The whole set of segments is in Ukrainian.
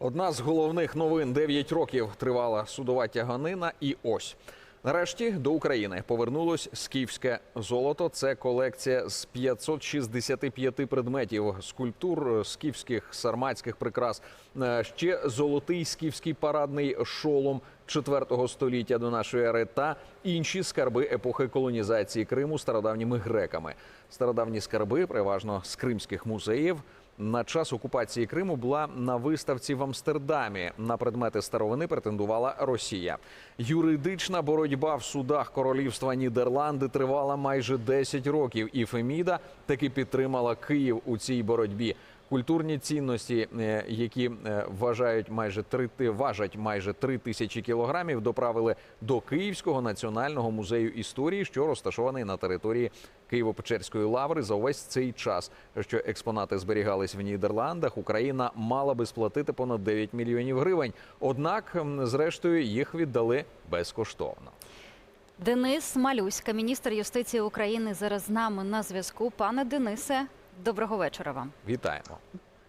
Одна з головних новин 9 років тривала судова тяганина, і ось. Нарешті до України повернулось скіфське золото. Це колекція з 565 предметів скульптур скіфських сарматських прикрас. Е, Ще золотий скіфський парадний шолом 4 століття до нашої ери та інші скарби епохи колонізації Криму стародавніми греками. Стародавні скарби, переважно з кримських музеїв, на час окупації Криму була на виставці в Амстердамі. На предмети старовини претендувала Росія. Юридична боротьба в судах королівства Нідерланди тривала майже 10 років, і Феміда таки підтримала Київ у цій боротьбі. Культурні цінності, е, які е, вважають майже три важать майже три тисячі кілограмів, доправили до Київського національного музею історії, що розташований на території Києво-Печерської лаври. За увесь цей час, що експонати зберігались в Нідерландах, Україна мала би сплатити понад 9 мільйонів гривень. Однак, зрештою, їх віддали безкоштовно. Денис Малюська, міністр юстиції України, зараз з нами на зв'язку. Пане Денисе, доброго вечора вам. Вітаємо.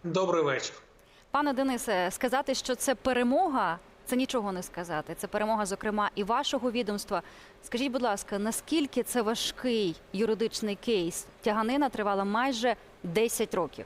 Добрий вечір. Пане Денисе, сказати, що це перемога, це нічого не сказати. Це перемога, зокрема, і вашого відомства. Скажіть, будь ласка, наскільки це важкий юридичний кейс? Тяганина тривала майже 10 років.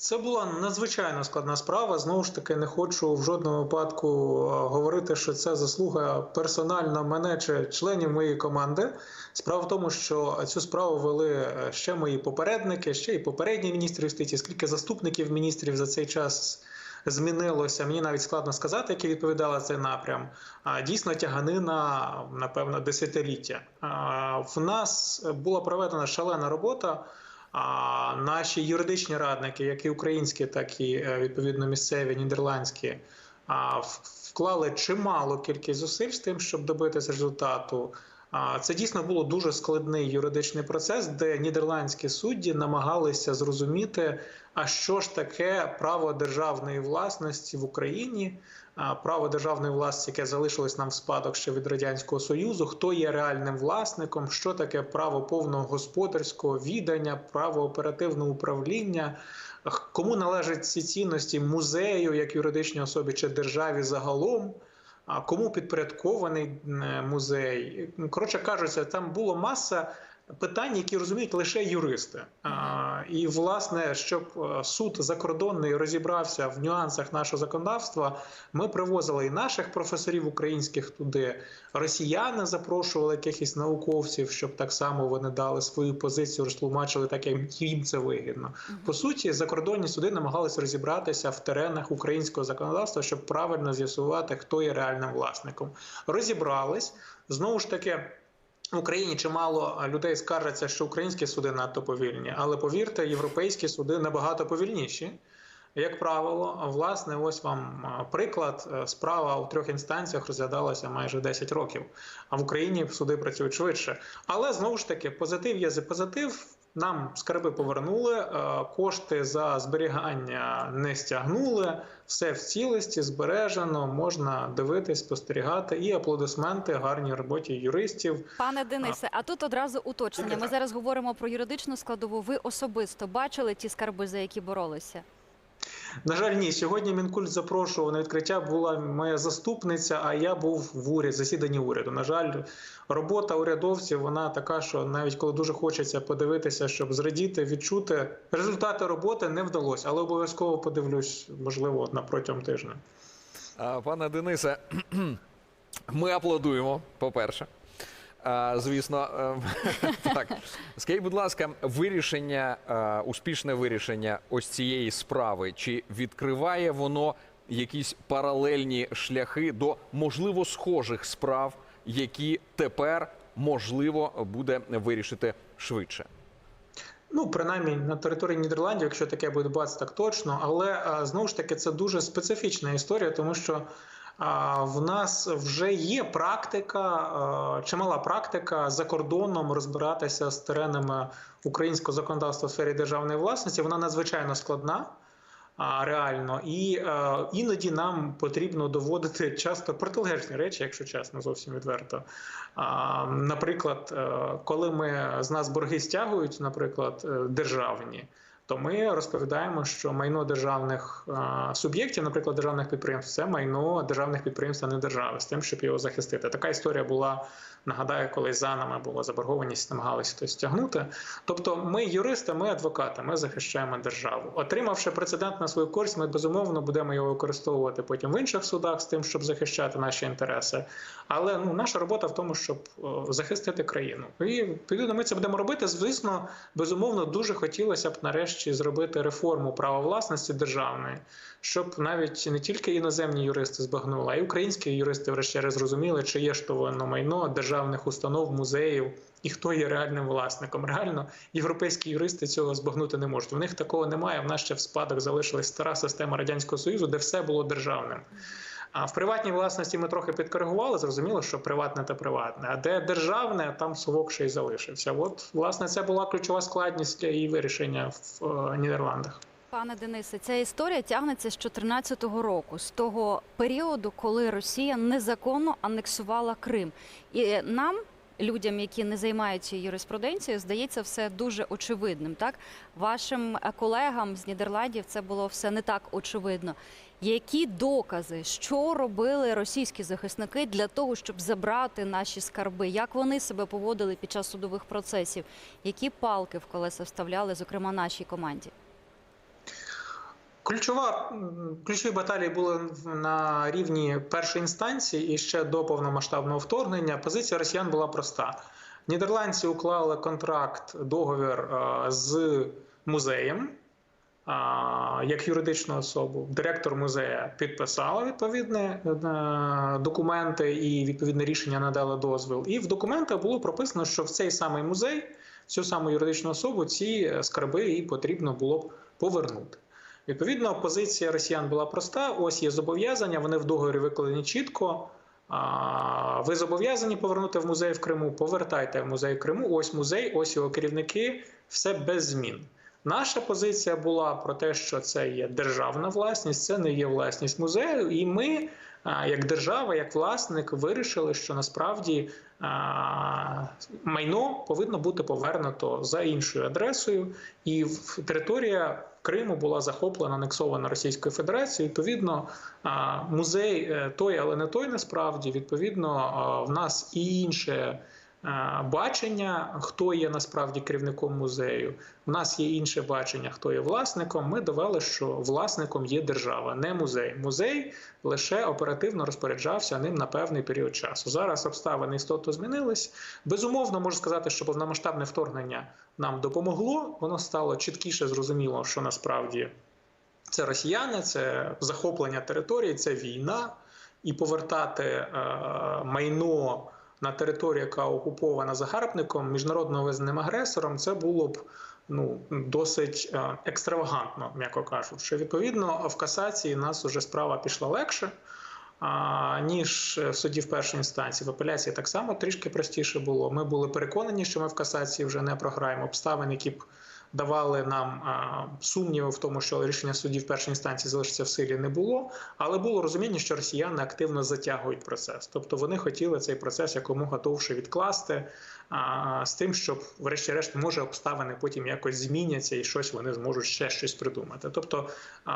Це була надзвичайно складна справа. Знову ж таки, не хочу в жодному випадку е, говорити, що це заслуга персонально мене чи членів моєї команди. Справа в тому, що цю справу вели е, ще мої попередники, ще і попередні міністри юстиції, скільки заступників міністрів за цей час. Змінилося, мені навіть складно сказати, які відповідали цей напрям. А дійсно тяганина, напевно, десятиліття. В нас була проведена шалена робота. А наші юридичні радники, як і українські, так і е, відповідно місцеві нідерландські, вклали чимало кількість зусиль з тим, щоб добитися результату. Це дійсно було дуже складний юридичний процес, де нідерландські судді намагалися зрозуміти, а що ж таке право державної власності в Україні, право державної власності, яке залишилось нам в спадок ще від радянського союзу, хто є реальним власником, що таке право повного господарського відання, право оперативного управління. Кому належать ці цінності музею як юридичній особі чи державі загалом? Кому підпорядкований музей? Коротше кажучи, там було маса питань, які розуміють лише юристи. І власне, щоб е, суд закордонний розібрався в нюансах нашого законодавства, ми привозили і наших професорів українських туди. Росіяни запрошували якихось науковців, щоб так само вони дали свою позицію, розтлумачили так, як їм це вигідно. По суті, закордонні суди намагалися розібратися в теренах українського законодавства, щоб правильно з'ясувати, хто є реальним власником. Розібрались знову ж таки. В Україні чимало людей скаржаться, що українські суди надто повільні, але повірте, європейські суди набагато повільніші. Як правило, власне, ось вам приклад. Е, Справа у трьох інстанціях розглядалася майже 10 років, а в Україні суди працюють швидше. Але знову ж таки, позитив є за позитив. Нам скарби повернули, е, кошти за зберігання не стягнули. Все в цілості збережено, можна дивитись, спостерігати і аплодисменти гарній роботі юристів. Пане Денисе, а тут одразу уточнення. Ми зараз говоримо про юридичну складову. Ви особисто бачили ті скарби, за які боролися? На жаль, ні. Сьогодні Мінкульт запрошував на відкриття. Була моя заступниця, а я був в уряд, засіданні уряду. На жаль, робота урядовців вона така, що навіть коли дуже хочеться подивитися, щоб зрадіти, відчути результати роботи не вдалося, але обов'язково подивлюсь, можливо, на протягом тижня. Пане Денисе, ми аплодуємо, по-перше. Звісно, е, так. Скажіть, будь ласка, вирішення, е, успішне вирішення ось цієї справи, чи відкриває воно якісь паралельні шляхи до можливо схожих справ, які тепер можливо буде вирішити швидше? Ну, принаймні на території Нідерландів, якщо таке буде бац, так точно. Але знову ж таки це дуже специфічна історія, тому що в нас вже є практика, чимала практика за кордоном розбиратися з теренами українського законодавства в сфері державної власності. Вона надзвичайно складна. Реально, і е, іноді нам потрібно доводити часто протилежні речі, якщо чесно, зовсім відверто. А, наприклад, е, коли ми з нас борги стягують, наприклад, е, державні, то ми розповідаємо, що майно державних суб'єктів, наприклад, державних підприємств, це майно державних підприємств, а не держави, з тим, щоб його захистити. Така історія була. Нагадаю, коли за нами була заборгованість, намагалися хтось стягнути. Тобто, ми юристи, ми адвокати, ми захищаємо державу. Отримавши прецедент на свою користь, ми безумовно будемо його використовувати потім в інших судах з тим, щоб захищати наші інтереси. Але ну наша робота в тому, щоб захистити країну. І відповідно ми це будемо робити. Звісно, безумовно, дуже хотілося б нарешті зробити реформу права власності державної, щоб навіть не тільки іноземні юристи збагнули, а й українські юристи, врешті зрозуміли, чи є ж то воно майно державних установ, музеїв. І хто є реальним власником? Реально, європейські юристи цього збагнути не можуть. В них такого немає. В нас ще в спадок залишилась стара система радянського союзу, де все було державним. А в приватній власності ми трохи підкоригували. Зрозуміло, що приватне та приватне. А де державне, там совок ще й залишився. От, власне, це була ключова складність і вирішення в е, Нідерландах. Пане Денисе, ця історія тягнеться з 2014 року, з того періоду, коли Росія незаконно анексувала Крим. І нам, людям, які не займаються юриспруденцією, здається все дуже очевидним. Так вашим е, колегам з Нідерландів це було все не так очевидно. Які докази, що робили російські захисники для того, щоб забрати наші скарби? Як вони себе поводили під час судових процесів? Які палки в колеса вставляли, зокрема нашій команді? Ключова ключові баталії були на рівні першої інстанції і ще до повномасштабного вторгнення. Позиція росіян була проста. Нідерландці уклали контракт, договір е, з музеєм як юридичну особу. Директор музея підписала відповідні е, документи і відповідне рішення надала дозвіл. І в документах було прописано, що в цей самий музей, в цю саму юридичну особу, ці е, скарби їй потрібно було б повернути. Відповідно, позиція росіян була проста: ось є зобов'язання, вони в договорі викладені чітко. Ви зобов'язані повернути в музей в Криму, повертайте в музей в Криму. Ось музей, ось його керівники, все без змін. Наша позиція була про те, що це є державна власність, це не є власність музею. І ми, як держава, як власник, вирішили, що насправді майно повинно бути повернуто за іншою адресою, і територія Криму була захоплена, анексована Російською Федерацією. Відповідно, музей е, той, але не той насправді. Відповідно, в нас і інше. Е, Бачення, хто є насправді керівником музею. У нас є інше бачення, хто є власником. Ми довели, що власником є держава, не музей. Музей лише оперативно розпоряджався ним на певний період часу. Зараз обставини істотно змінились. Безумовно, можу сказати, що повномасштабне вторгнення нам допомогло. Воно стало чіткіше зрозуміло, що насправді це росіяни, це захоплення території, це війна, і повертати е, майно на територію, яка окупована загарбником, міжнародно визнаним агресором, це було б ну досить е, екстравагантно, м'яко кажучи. Відповідно, в касації нас уже справа пішла легше. Ніж в суді в першій інстанції. В апеляції так само трішки простіше було. Ми були переконані, що ми в касації вже не програємо обставин, які б давали нам сумніви в тому, що рішення судів першої інстанції залишиться в силі, не було. Але було розуміння, що росіяни активно затягують процес. Тобто вони хотіли цей процес якомога довше відкласти, з тим, щоб, врешті-решт, може обставини потім якось зміняться і щось вони зможуть ще щось придумати. Тобто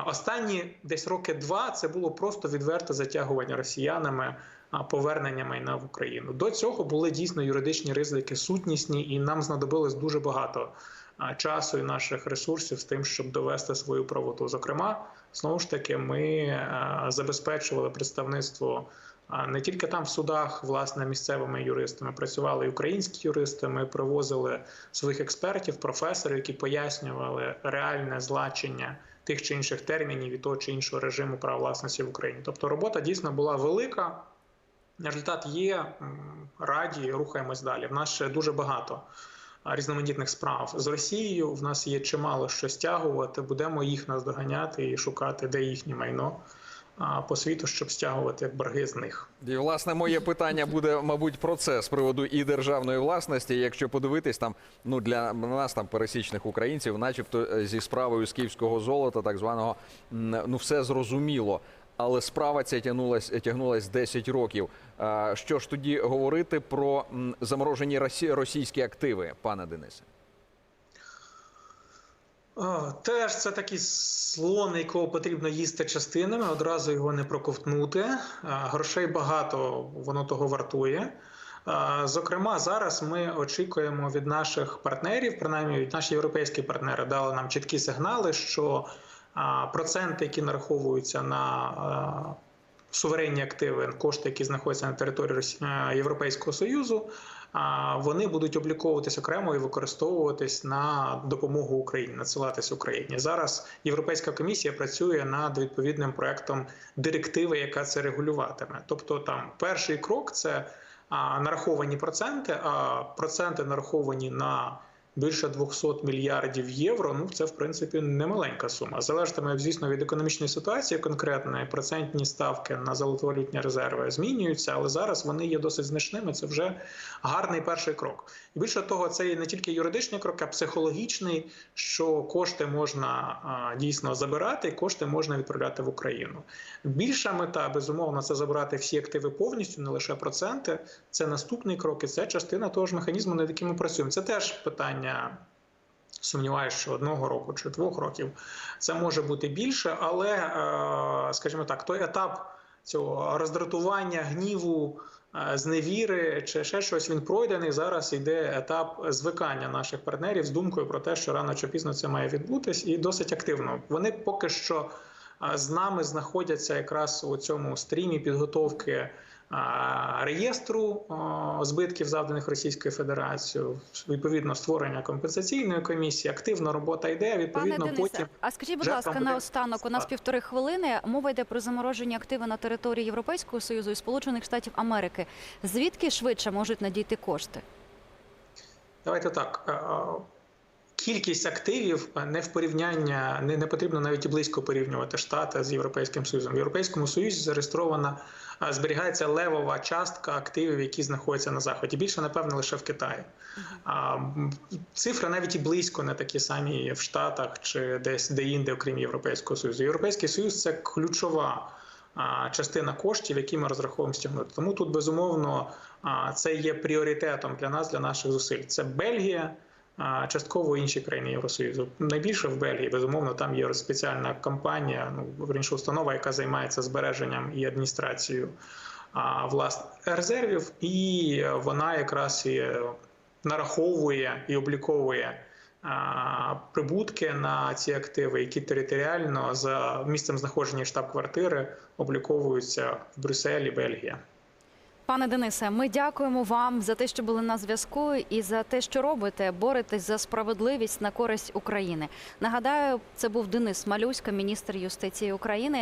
останні десь роки два це було просто відверте затягування росіянами повернення майна в Україну. До цього були дійсно юридичні ризики сутнісні, і нам знадобилось дуже багато часу і наших ресурсів з тим, щоб довести свою правоту. Зокрема, знову ж таки, ми забезпечували представництво. Не тільки там в судах, власне, місцевими юристами працювали і українські юристи. Ми привозили своїх експертів, професорів, які пояснювали реальне значення тих чи інших термінів і того чи іншого режиму права власності в Україні. Тобто робота дійсно була велика. Результат є раді, рухаємось далі. В нас ще дуже багато різноманітних справ з Росією. В нас є чимало що стягувати. Будемо їх наздоганяти і шукати, де їхнє майно по світу, щоб стягувати борги з них. І власне моє питання буде, мабуть, про це з приводу і державної власності. Якщо подивитись там, ну для нас там пересічних українців, начебто е, зі справою з київського золота, так званого, ну все зрозуміло. Але справа ця тягнулась тягнулась 10 років. Що ж тоді говорити про заморожені російські активи, пане Денисе? Теж це такий слон, якого потрібно їсти частинами, одразу його не проковтнути. Грошей багато, воно того вартує. Зокрема, зараз ми очікуємо від наших партнерів, принаймні від наші європейські партнери дали нам чіткі сигнали, що проценти, які нараховуються на суверенні активи, кошти, які знаходяться на території е, Європейського Союзу, вони будуть обліковуватись окремо і використовуватись на допомогу Україні, надсилатись Україні. Зараз Європейська комісія працює над відповідним проектом директиви, яка це регулюватиме. Тобто, там перший крок це нараховані проценти, а проценти нараховані на більше 200 мільярдів євро. Ну це в принципі немаленька сума. Залежатиме, звісно, від економічної ситуації конкретної. Процентні ставки на золотовалютні резерви змінюються, але зараз вони є досить значними. Це вже гарний перший крок. І більше того, це і не тільки юридичний крок, а психологічний, що кошти можна дійсно забирати, і кошти можна відправляти в Україну. Більша мета, безумовно, це забирати всі активи повністю, не лише проценти. Це наступний крок, і це частина того ж механізму, над яким ми працюємо. Це теж питання. Сумніваюся, що одного року чи двох років це може бути більше, але, е, скажімо так, той етап цього роздратування, гніву, е, зневіри чи ще щось він пройдений. Зараз йде етап звикання наших партнерів з думкою про те, що рано чи пізно це має відбутись, і досить активно. Вони поки що е, з нами знаходяться якраз у цьому стрімі підготовки реєстру е, збитків, завданих Російською Федерацією, відповідно створення компенсаційної комісії. Активна робота йде. Пане Відповідно, Денисе, потім а скажіть, будь ласка, там буде наостанок, у нас півтори хвилини. Мова йде про заморожені активи на території Європейського Союзу і Сполучених Штатів Америки. Звідки швидше можуть надійти кошти? Давайте так. Кількість активів е, не в порівняння, не, не потрібно навіть і близько порівнювати Штати з Європейським Союзом. В Європейському Союзі зареєстрована е, зберігається левова частка активів, які знаходяться на заході. Більше, напевно, лише в Китаї. А, цифри навіть і близько не такі самі в Штатах чи десь де-інде, окрім Європейського Союзу. Європейський Союз це ключова частина коштів, які ми розраховуємо стягнути. Тому тут безумовно це є пріоритетом для нас, для наших зусиль. Це Бельгія. Частково інші країни Євросоюзу. Найбільше в Бельгії, безумовно, там є спеціальна компанія, ну верніше установа, яка займається збереженням і адміністрацією власних резервів, і вона якраз і нараховує і обліковує прибутки на ці активи, які територіально за місцем знаходження штаб-квартири обліковуються в Брюсселі, Бельгія. Пане Денисе, ми дякуємо вам за те, що були на зв'язку, і за те, що робите, боретесь за справедливість на користь України. Нагадаю, це був Денис Малюська, міністр юстиції України.